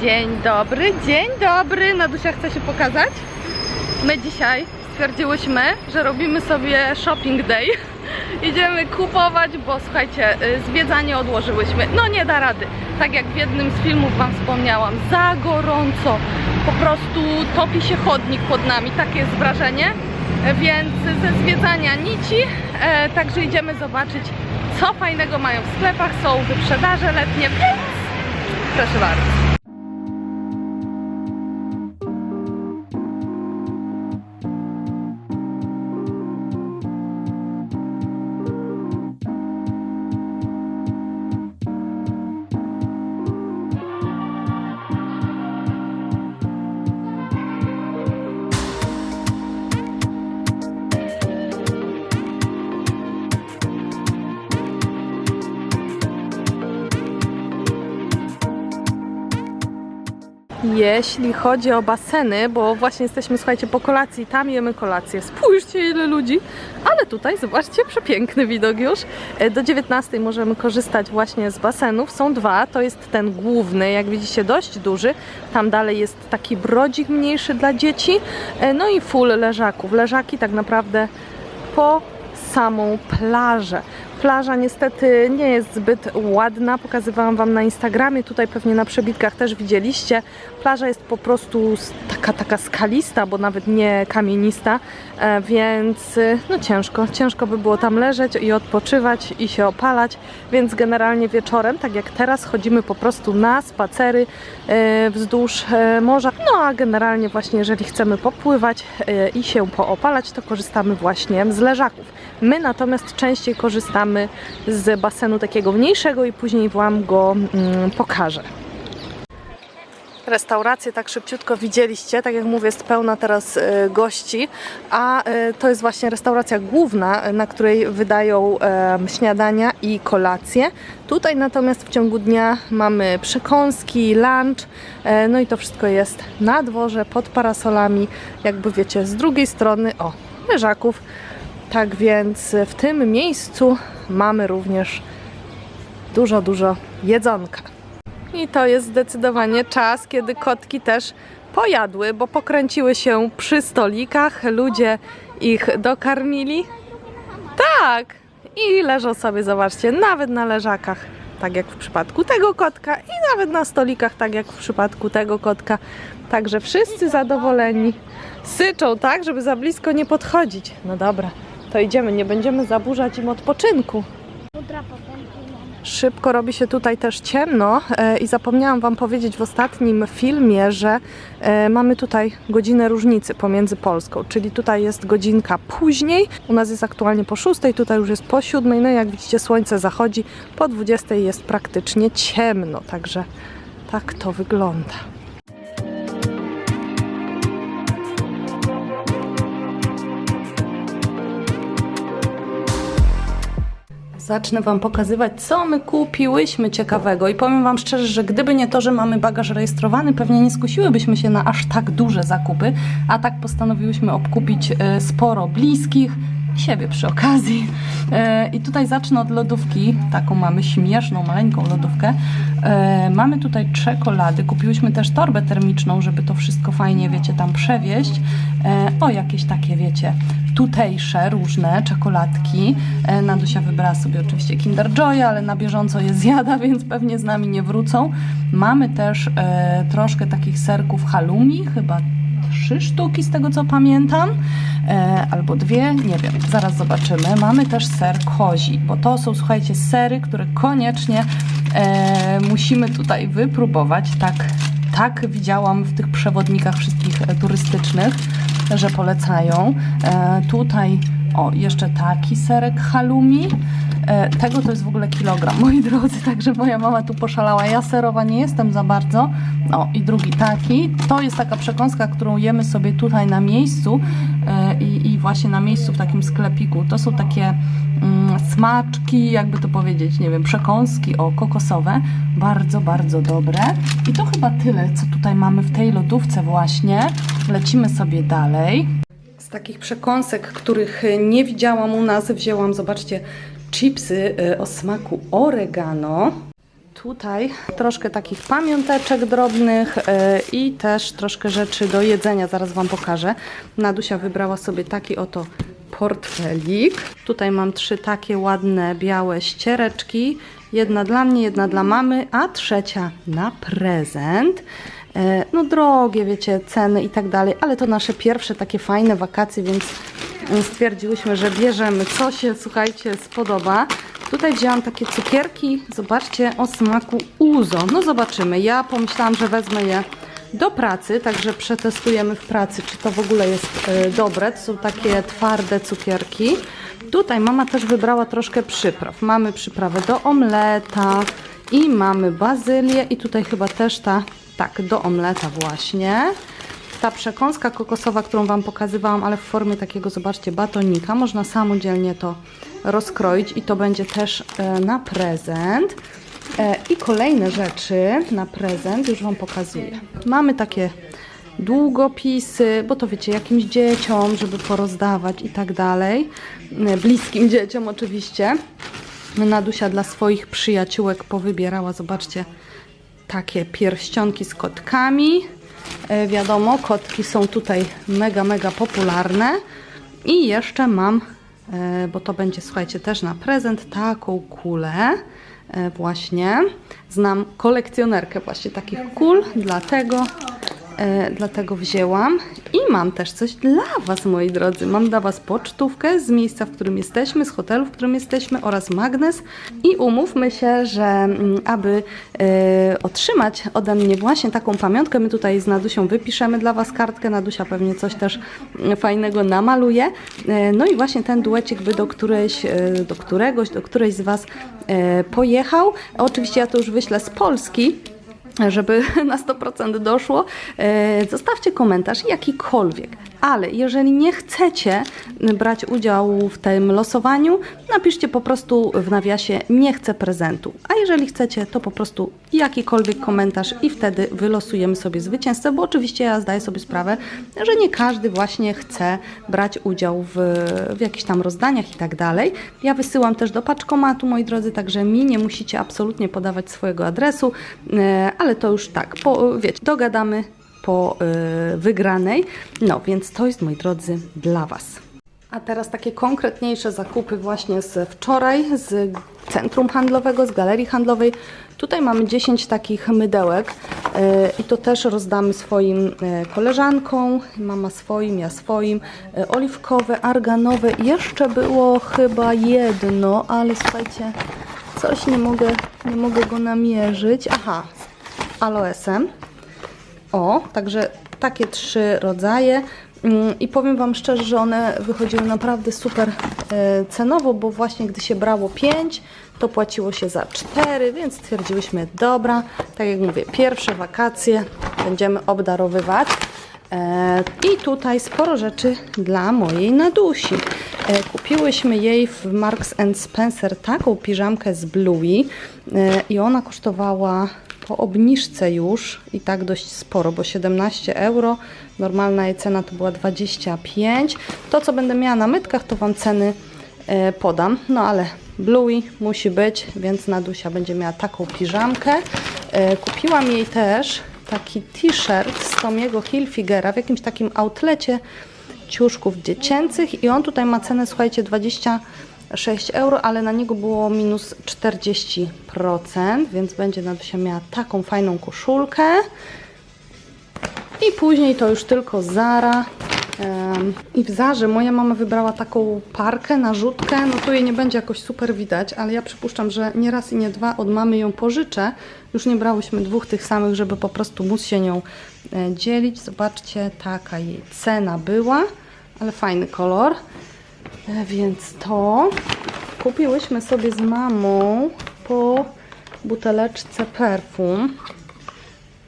Dzień dobry, dzień dobry. Nadusia chce się pokazać. My dzisiaj stwierdziłyśmy, że robimy sobie shopping day. Idziemy kupować, bo słuchajcie, y, zwiedzanie odłożyłyśmy. No nie da rady. Tak jak w jednym z filmów Wam wspomniałam, za gorąco. Po prostu topi się chodnik pod nami, takie jest wrażenie. Więc ze zwiedzania nici, e, także idziemy zobaczyć, co fajnego mają w sklepach. Są wyprzedaże letnie, więc proszę bardzo. Jeśli chodzi o baseny, bo właśnie jesteśmy, słuchajcie, po kolacji, tam jemy kolację. Spójrzcie, ile ludzi. Ale tutaj, zobaczcie, przepiękny widok już. E, Do 19 możemy korzystać właśnie z basenów. Są dwa, to jest ten główny, jak widzicie, dość duży. Tam dalej jest taki brodzik mniejszy dla dzieci. E, No i full leżaków. Leżaki tak naprawdę po samą plażę. Plaża niestety nie jest zbyt ładna. Pokazywałam Wam na Instagramie, tutaj pewnie na przebitkach też widzieliście. Plaża jest po prostu taka, taka skalista, bo nawet nie kamienista, e, więc e, no ciężko, ciężko by było tam leżeć i odpoczywać i się opalać, więc generalnie wieczorem, tak jak teraz, chodzimy po prostu na spacery e, wzdłuż morza. No a generalnie właśnie jeżeli chcemy popływać i się poopalać, to korzystamy właśnie z leżaków. My natomiast częściej korzystamy z basenu takiego mniejszego i później Wam go mm, pokażę. Restaurację tak szybciutko widzieliście, tak jak mówię, jest pełna teraz e, gości, a e, to jest właśnie restauracja główna, e, na której wydają śniadania i kolacje. Tutaj natomiast w ciągu dnia mamy przekąski, lunch, e, no i to wszystko jest na dworze, pod parasolami, jakby wiecie, z drugiej strony, o, leżaków. Tak więc w tym miejscu mamy również dużo, dużo jedzonka. I to jest zdecydowanie czas, kiedy kotki też pojadły, bo pokręciły się przy stolikach, ludzie ich dokarmili. Tak! I leżą sobie, zobaczcie, nawet na leżakach, tak jak w przypadku tego kotka, i nawet na stolikach, tak jak w przypadku tego kotka. Także wszyscy zadowoleni. Syczą, tak, żeby za blisko nie podchodzić. No dobra, to idziemy, nie będziemy zaburzać im odpoczynku. Szybko robi się tutaj też ciemno e, i zapomniałam Wam powiedzieć w ostatnim filmie, że e, mamy tutaj godzinę różnicy pomiędzy Polską, czyli tutaj jest godzinka później, u nas jest aktualnie po 6, tutaj już jest po 7, no i jak widzicie słońce zachodzi, po 20 jest praktycznie ciemno, także tak to wygląda. Zacznę Wam pokazywać, co my kupiłyśmy ciekawego. I powiem Wam szczerze, że gdyby nie to, że mamy bagaż rejestrowany, pewnie nie skusiłybyśmy się na aż tak duże zakupy, a tak postanowiłyśmy obkupić e, sporo bliskich, siebie przy okazji. E, I tutaj zacznę od lodówki. Taką mamy śmieszną, maleńką lodówkę. E, Mamy tutaj czekolady. Kupiłyśmy też torbę termiczną, żeby to wszystko fajnie, wiecie, tam przewieźć. E, O, jakieś takie, wiecie, tutejsze różne czekoladki. Nadusia wybrała sobie oczywiście Kinder Joy, ale na bieżąco je zjada, więc pewnie z nami nie wrócą. Mamy też troszkę takich serków halloumi, chyba trzy sztuki z tego co pamiętam, e, albo dwie, nie wiem, zaraz zobaczymy. Mamy też ser kozi, bo to są, słuchajcie, sery, które koniecznie e, musimy tutaj wypróbować. Tak, tak widziałam w tych przewodnikach wszystkich e, turystycznych, że polecają. E, tutaj, o, jeszcze taki serek halloumi. E, Tego to jest w ogóle kilogram, moi drodzy, także moja mama tu poszalała. Ja serowa nie jestem za bardzo. O, i drugi taki. To jest taka przekąska, którą jemy sobie tutaj na miejscu e, i, i właśnie na miejscu w takim sklepiku. To są takie mm, smaczki, jakby to powiedzieć, nie wiem, przekąski, o, kokosowe. Bardzo, bardzo dobre. I to chyba tyle, co tutaj mamy w tej lodówce właśnie. Lecimy sobie dalej. Takich przekąsek, których y, nie widziałam u nas, wzięłam, zobaczcie, chipsy y, o smaku oregano. Tutaj troszkę takich pamiąteczek drobnych e, i też troszkę rzeczy do jedzenia, zaraz Wam pokażę. Nadusia wybrała sobie taki oto portfelik. Tutaj mam trzy takie ładne białe ściereczki. Jedna dla mnie, jedna dla mamy, a trzecia na prezent. E, No drogie, wiecie, ceny i tak dalej, ale to nasze pierwsze takie fajne wakacje, więc mm, stwierdziłyśmy, że bierzemy, co się, słuchajcie, spodoba. Tutaj wzięłam takie cukierki, zobaczcie, o smaku uzo. No zobaczymy, ja pomyślałam, że wezmę je do pracy, także przetestujemy w pracy, czy to w ogóle jest e, dobre. To są takie twarde cukierki. Tutaj mama też wybrała troszkę przypraw. Mamy przyprawę do omleta i mamy bazylię i tutaj chyba też ta, tak, do omleta właśnie. Ta przekąska kokosowa, którą Wam pokazywałam, ale w formie takiego, zobaczcie, batonika. Można samodzielnie to rozkroić i to będzie też e, na prezent. E, I kolejne rzeczy na prezent już Wam pokazuję. Mamy takie długopisy, bo to wiecie, jakimś dzieciom, żeby porozdawać i tak dalej. E, Bliskim dzieciom oczywiście. Nadusia dla swoich przyjaciółek powybierała, zobaczcie, takie pierścionki z kotkami. E, wiadomo, kotki są tutaj mega, mega popularne. I jeszcze mam, e, bo to będzie, słuchajcie, też na prezent, taką kulę. E, właśnie. Znam kolekcjonerkę właśnie takich kul, dlatego, e, dlatego wzięłam. I mam też coś dla Was, moi drodzy. Mam dla Was pocztówkę z miejsca, w którym jesteśmy, z hotelu, w którym jesteśmy oraz magnes. I umówmy się, że mm, aby e, otrzymać ode mnie właśnie taką pamiątkę, my tutaj z Nadusią wypiszemy dla Was kartkę. Nadusia pewnie coś też mm, fajnego namaluje. E, no i właśnie ten duecik by do, którejś, e, do któregoś, do którejś z Was e, pojechał. Oczywiście ja to już wyślę z Polski żeby na 100% doszło, e, zostawcie komentarz jakikolwiek. Ale jeżeli nie chcecie brać udziału w tym losowaniu, napiszcie po prostu w nawiasie nie chcę prezentu. A jeżeli chcecie, to po prostu jakikolwiek komentarz i wtedy wylosujemy sobie zwycięzcę, bo oczywiście ja zdaję sobie sprawę, że nie każdy właśnie chce brać udział w, w jakichś tam rozdaniach i tak dalej. Ja wysyłam też do paczkomatu, moi drodzy, także mi nie musicie absolutnie podawać swojego adresu, e, ale to już tak, po, wiecie, dogadamy po y, wygranej. No, więc to jest, moi drodzy, dla Was. A teraz takie konkretniejsze zakupy właśnie z wczoraj, z centrum handlowego, z galerii handlowej. Tutaj mamy 10 takich mydełek y, i to też rozdamy swoim y, koleżankom. Mama swoim, ja swoim. Oliwkowe, arganowe. Jeszcze było chyba jedno, ale słuchajcie, coś nie mogę, nie mogę go namierzyć. Aha, aloesem. O, także takie trzy rodzaje. Mm, I powiem Wam szczerze, że one wychodziły naprawdę super e, cenowo, bo właśnie gdy się brało 5, to płaciło się za 4, więc stwierdziłyśmy, dobra, tak jak mówię, pierwsze wakacje będziemy obdarowywać. E, I tutaj sporo rzeczy dla mojej Nadusi. E, Kupiłyśmy jej w Marks Spencer taką piżamkę z Bluey i ona kosztowała po obniżce już i tak dość sporo, bo 17 euro, normalna jej cena to była 25. To co będę miała na mytkach to Wam ceny e, podam, no ale Bluey musi być, więc Nadusia będzie miała taką piżamkę. E, Kupiłam jej też taki t-shirt z Tomiego Hilfigera w jakimś takim outlecie ciuszków dziecięcych i on tutaj ma cenę, słuchajcie, 26 euro, ale na niego było minus 40%, więc będzie Nadusia miała taką fajną koszulkę. I później to już tylko Zara. I w Zarze moja mama wybrała taką parkę, narzutkę. No tu jej nie będzie jakoś super widać, ale ja przypuszczam, że nie raz i nie dwa od mamy ją pożyczę. Już nie brałyśmy dwóch tych samych, żeby po prostu móc się nią e, dzielić. Zobaczcie, taka jej cena była, ale fajny kolor. E, Więc to kupiłyśmy sobie z mamą po buteleczce perfum.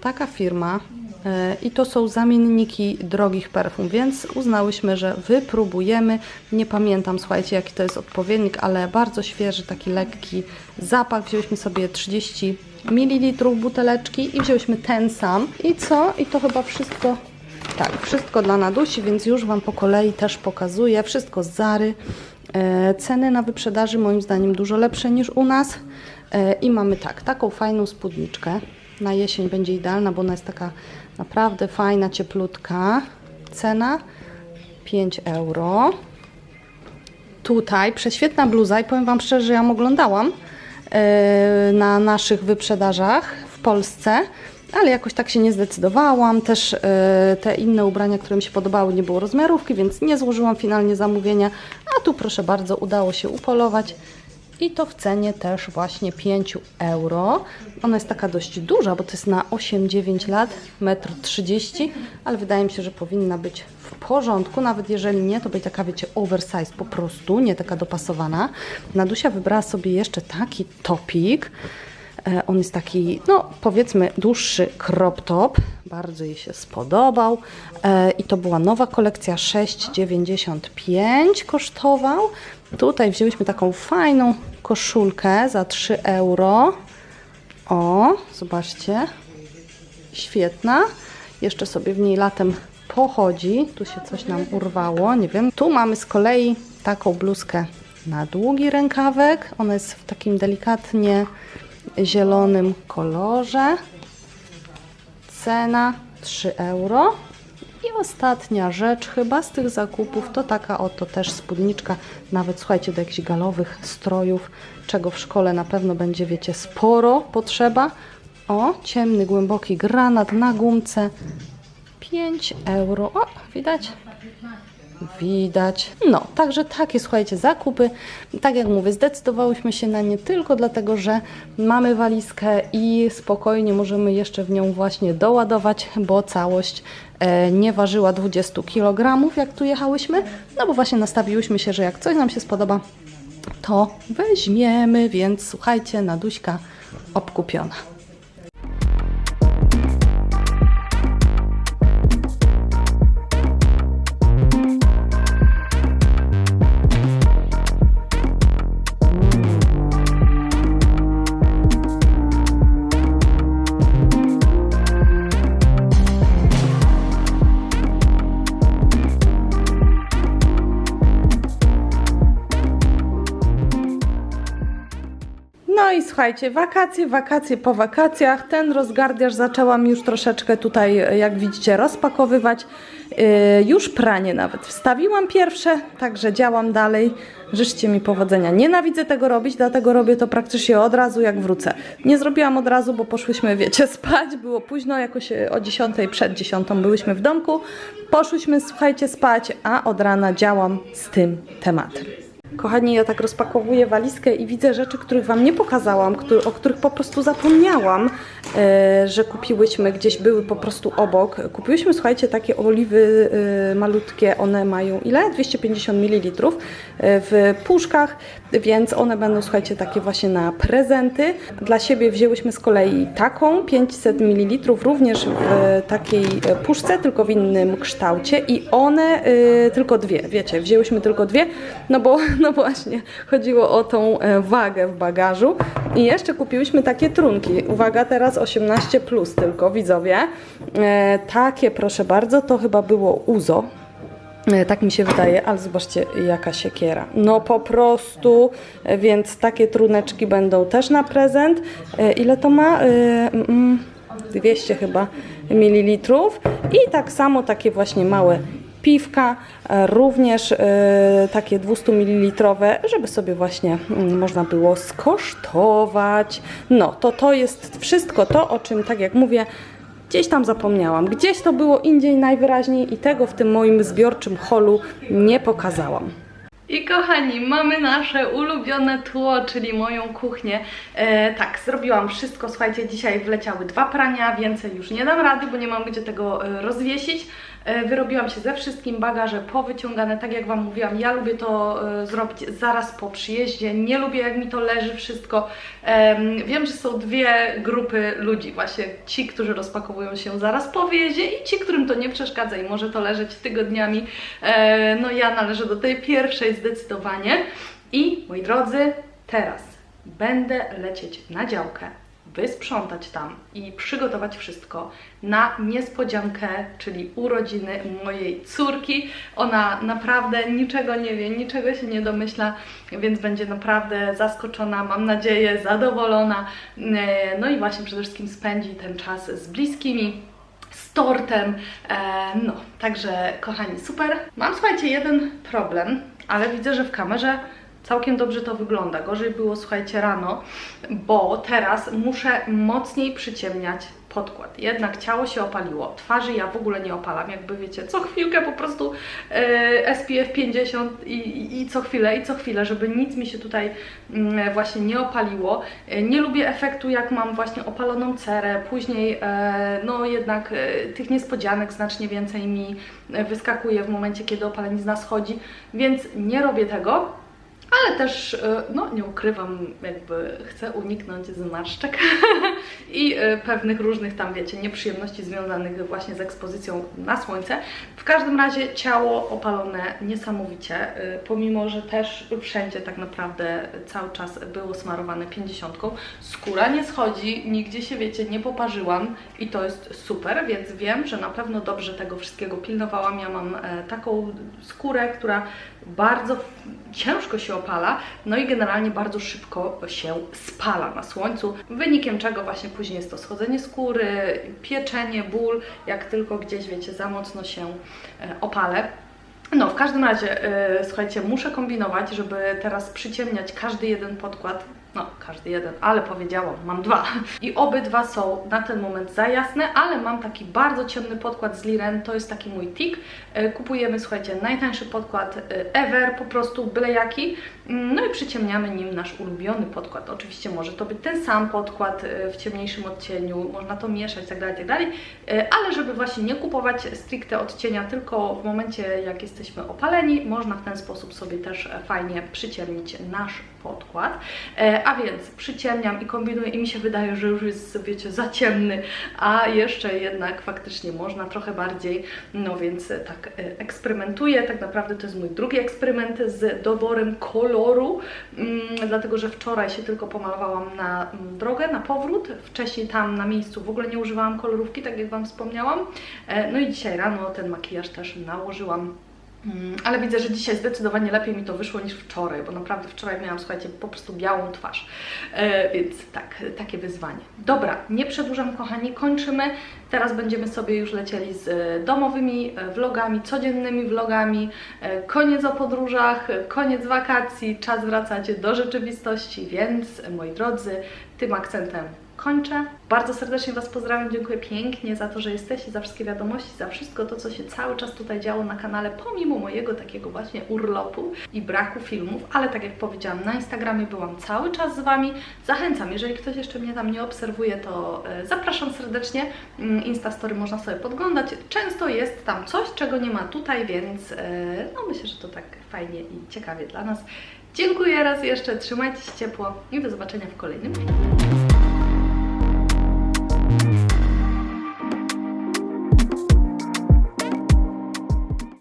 Taka firma e, i to są zamienniki drogich perfum, więc uznałyśmy, że wypróbujemy. Nie pamiętam, słuchajcie, jaki to jest odpowiednik, ale bardzo świeży, taki lekki zapach. Wzięłyśmy sobie 30 ml buteleczki i wzięłyśmy ten sam. I co? I to chyba wszystko tak, wszystko dla Nadusi, więc już Wam po kolei też pokazuję. Wszystko z Zary. E, ceny na wyprzedaży moim zdaniem dużo lepsze niż u nas. E, I mamy tak, taką fajną spódniczkę. Na jesień będzie idealna, bo ona jest taka naprawdę fajna, cieplutka. Cena 5 euro. Tutaj prześwietna bluza i powiem Wam szczerze, że ja ją oglądałam e, na naszych wyprzedażach w Polsce, ale jakoś tak się nie zdecydowałam. Też e, te inne ubrania, które mi się podobały, nie było rozmiarówki, więc nie złożyłam finalnie zamówienia. A tu proszę bardzo, udało się upolować. I to w cenie też właśnie 5 euro. Ona jest taka dość duża, bo to jest na 8-9 lat, 1,30 m, ale wydaje mi się, że powinna być w porządku. Nawet jeżeli nie, to będzie taka, wiecie, oversize po prostu, nie taka dopasowana. Nadusia wybrała sobie jeszcze taki topik. E, On jest taki, no powiedzmy, dłuższy crop top. Bardzo jej się spodobał. E, I to była nowa kolekcja 6,95 kosztował. Tutaj wzięliśmy taką fajną koszulkę za 3 euro. O, zobaczcie. Świetna. Jeszcze sobie w niej latem pochodzi. Tu się coś nam urwało, nie wiem. Tu mamy z kolei taką bluzkę na długi rękawek. Ona jest w takim delikatnie zielonym kolorze. Cena 3 euro. I ostatnia rzecz chyba z tych zakupów to taka oto też spódniczka, nawet słuchajcie, do jakichś galowych strojów, czego w szkole na pewno będzie, wiecie, sporo potrzeba. O, ciemny, głęboki granat na gumce. 5 euro. O, widać? Widać. No, także takie, słuchajcie, zakupy. Tak jak mówię, zdecydowałyśmy się na nie tylko dlatego, że mamy walizkę i spokojnie możemy jeszcze w nią właśnie doładować, bo całość e, nie ważyła 20 kg, jak tu jechałyśmy. No bo właśnie nastawiłyśmy się, że jak coś nam się spodoba, to weźmiemy, więc słuchajcie, Naduśka obkupiona. Słuchajcie, wakacje, wakacje po wakacjach. Ten rozgardiaż zaczęłam już troszeczkę tutaj, jak widzicie, rozpakowywać. Yy, już pranie nawet wstawiłam pierwsze, także działam dalej. Życzcie mi powodzenia. Nienawidzę tego robić, dlatego robię to praktycznie od razu, jak wrócę. Nie zrobiłam od razu, bo poszłyśmy, wiecie, spać. Było późno, jakoś o 10, przed 10 byłyśmy w domku. Poszłyśmy, słuchajcie, spać, a od rana działam z tym tematem. Kochani, ja tak rozpakowuję walizkę i widzę rzeczy, których Wam nie pokazałam, o których po prostu zapomniałam, e, że kupiłyśmy, gdzieś były po prostu obok. Kupiłyśmy, słuchajcie, takie oliwy e, malutkie, one mają ile? 250 ml e, w puszkach, więc one będą, słuchajcie, takie właśnie na prezenty. Dla siebie wzięłyśmy z kolei taką, 500 ml, również w takiej puszce, tylko w innym kształcie i one tylko dwie, wiecie, wzięłyśmy tylko dwie, no bo no właśnie, chodziło o tą e, wagę w bagażu. I jeszcze kupiłyśmy takie trunki. Uwaga, teraz 18 plus tylko, widzowie. E, takie, proszę bardzo, to chyba było Uzo. E, Tak mi się wydaje, ale zobaczcie jaka siekiera. No po prostu, e, więc takie truneczki będą też na prezent. Ile to ma? E, mm, 200 chyba mililitrów. I tak samo takie właśnie małe piwka, e, również e, takie 200 ml, żeby sobie właśnie mm, można było skosztować. No, to to jest wszystko to, o czym, tak jak mówię, gdzieś tam zapomniałam. Gdzieś to było indziej najwyraźniej i tego w tym moim zbiorczym holu nie pokazałam. I kochani, mamy nasze ulubione tło, czyli moją kuchnię. E, tak, zrobiłam wszystko. Słuchajcie, dzisiaj wleciały dwa prania, więcej już nie dam rady, bo nie mam gdzie tego e, rozwiesić. E, wyrobiłam się ze wszystkim, bagaże powyciągane, tak jak Wam mówiłam, ja lubię to e, zrobić zaraz po przyjeździe, nie lubię jak mi to leży wszystko. Em, wiem, że są dwie grupy ludzi, właśnie ci, którzy rozpakowują się zaraz po wyjeździe i ci, którym to nie przeszkadza i może to leżeć tygodniami. E, no ja należę do tej pierwszej zdecydowanie. I moi drodzy, teraz będę lecieć na działkę, wysprzątać tam i przygotować wszystko na niespodziankę, czyli urodziny mojej córki. Ona naprawdę niczego nie wie, niczego się nie domyśla, więc będzie naprawdę zaskoczona, mam nadzieję, zadowolona. E, No i właśnie przede wszystkim spędzi ten czas z bliskimi z tortem. E, no, także kochani, super. Mam słuchajcie jeden problem, ale widzę, że w kamerze całkiem dobrze to wygląda. Gorzej było, słuchajcie, rano, bo teraz muszę mocniej przyciemniać podkład. Jednak ciało się opaliło, twarzy ja w ogóle nie opalam, jakby wiecie, co chwilkę po prostu e, SPF 50 i, i, co chwilę, i co chwilę, żeby nic mi się tutaj mm, właśnie nie opaliło. E, Nie lubię efektu, jak mam właśnie opaloną cerę, później e, no jednak tych niespodzianek znacznie więcej mi wyskakuje w momencie, kiedy opalenizna schodzi, więc nie robię tego. Ale też, e, no nie ukrywam, jakby chcę uniknąć zmarszczek i e, pewnych różnych tam, wiecie, nieprzyjemności związanych właśnie z ekspozycją na słońce. W każdym razie ciało opalone niesamowicie, e, pomimo, że też wszędzie tak naprawdę cały czas było smarowane 50. Skóra nie schodzi, nigdzie się, wiecie, nie poparzyłam i to jest super, więc wiem, że na pewno dobrze tego wszystkiego pilnowałam. Ja mam taką skórę, która bardzo ciężko się opala, no i generalnie bardzo szybko się spala na słońcu, wynikiem czego właśnie później jest to schodzenie skóry, pieczenie, ból, jak tylko gdzieś, wiecie, za mocno się e, opalę. No, w każdym razie, e, słuchajcie, muszę kombinować, żeby teraz przyciemniać każdy jeden podkład. No, każdy jeden, ale powiedziałam, mam dwa. I obydwa są na ten moment za jasne, ale mam taki bardzo ciemny podkład z Liren, to jest taki mój tik. E, Kupujemy, słuchajcie, najtańszy podkład e, ever, po prostu byle jaki. Mm, No i przyciemniamy nim nasz ulubiony podkład. Oczywiście może to być ten sam podkład e, w ciemniejszym odcieniu, można to mieszać, tak dalej, tak dalej. Ale żeby właśnie nie kupować stricte odcienia tylko w momencie, jak jesteśmy opaleni, można w ten sposób sobie też fajnie przyciemnić nasz podkład. E, A więc przyciemniam i kombinuję i mi się wydaje, że już jest, wiecie, za ciemny, a jeszcze jednak faktycznie można trochę bardziej, no więc tak e, eksperymentuję. Tak naprawdę to jest mój drugi eksperyment z doborem koloru, mm, dlatego że wczoraj się tylko pomalowałam na mm, drogę, na powrót. Wcześniej tam na miejscu w ogóle nie używałam kolorówki, tak jak Wam wspomniałam. E, No i dzisiaj rano ten makijaż też nałożyłam. Mm, Ale widzę, że dzisiaj zdecydowanie lepiej mi to wyszło niż wczoraj, bo naprawdę wczoraj miałam, słuchajcie, po prostu białą twarz. E, więc tak, takie wyzwanie. Dobra, nie przedłużam, kochani, kończymy. Teraz będziemy sobie już lecieli z e, domowymi e, vlogami, codziennymi vlogami. E, Koniec o podróżach, koniec wakacji, czas wracać do rzeczywistości, więc moi drodzy, tym akcentem kończę. Bardzo serdecznie Was pozdrawiam, dziękuję pięknie za to, że jesteście, za wszystkie wiadomości, za wszystko to, co się cały czas tutaj działo na kanale, pomimo mojego takiego właśnie urlopu i braku filmów, ale tak jak powiedziałam, na Instagramie byłam cały czas z Wami. Zachęcam, jeżeli ktoś jeszcze mnie tam nie obserwuje, to e, zapraszam serdecznie. Mm, Instastory można sobie podglądać. Często jest tam coś, czego nie ma tutaj, więc e, no myślę, że to tak fajnie i ciekawie dla nas. Dziękuję raz jeszcze, trzymajcie się ciepło i do zobaczenia w kolejnym filmie.